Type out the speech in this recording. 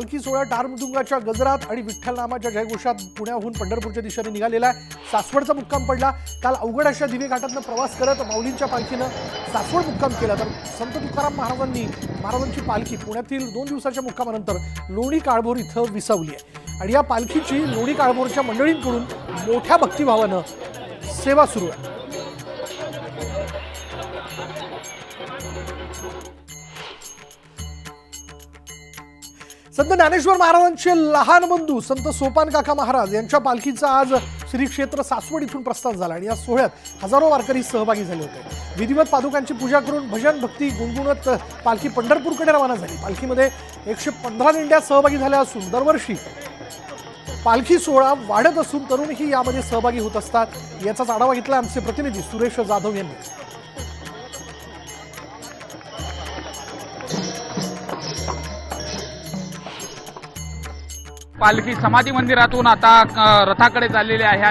पालखी सोहळा टारमृदुंगाच्या गजरात आणि विठ्ठल नामाच्या जयघोषात पुण्याहून पंढरपूरच्या दिशेने निघालेला आहे. सासवडचा मुक्काम पडला. काल अवघड अशा दिवे घाटातनं प्रवास करत माऊलींच्या पालखीनं सासवड मुक्काम केला. तर संत तुकाराम महाराजांनी महाराजांची पालखी पुण्यातील दोन दिवसाच्या मुक्कामानंतर लोणी काळभोर इथं विसावली आहे. आणि या पालखीची लोणी काळभोरच्या मंडळींकडून मोठ्या भक्तिभावानं सेवा सुरू आहे. संत ज्ञानेश्वर महाराजांचे लहान बंधू संत सोपान काका महाराज यांच्या पालखीचा आज श्री क्षेत्र सासवड इथून प्रस्थान झाला आणि या सोहळ्यात हजारो वारकरी सहभागी झाले होते. विधिवत पादुकांची पूजा करून भजन भक्ती गुणगुणत पालखी पंढरपूरकडे रवाना झाली. पालखीमध्ये एकशे पंधरा दिंड्या सहभागी झाल्या असून दरवर्षी पालखी सोहळा वाढत असून तरुणही यामध्ये सहभागी होत असतात. याचाच आढावा घेतला आमचे प्रतिनिधी सुरेश जाधव यांनी. पालखी समाधी मंदिरातून आता रथाकडे चाललेली आहे आणि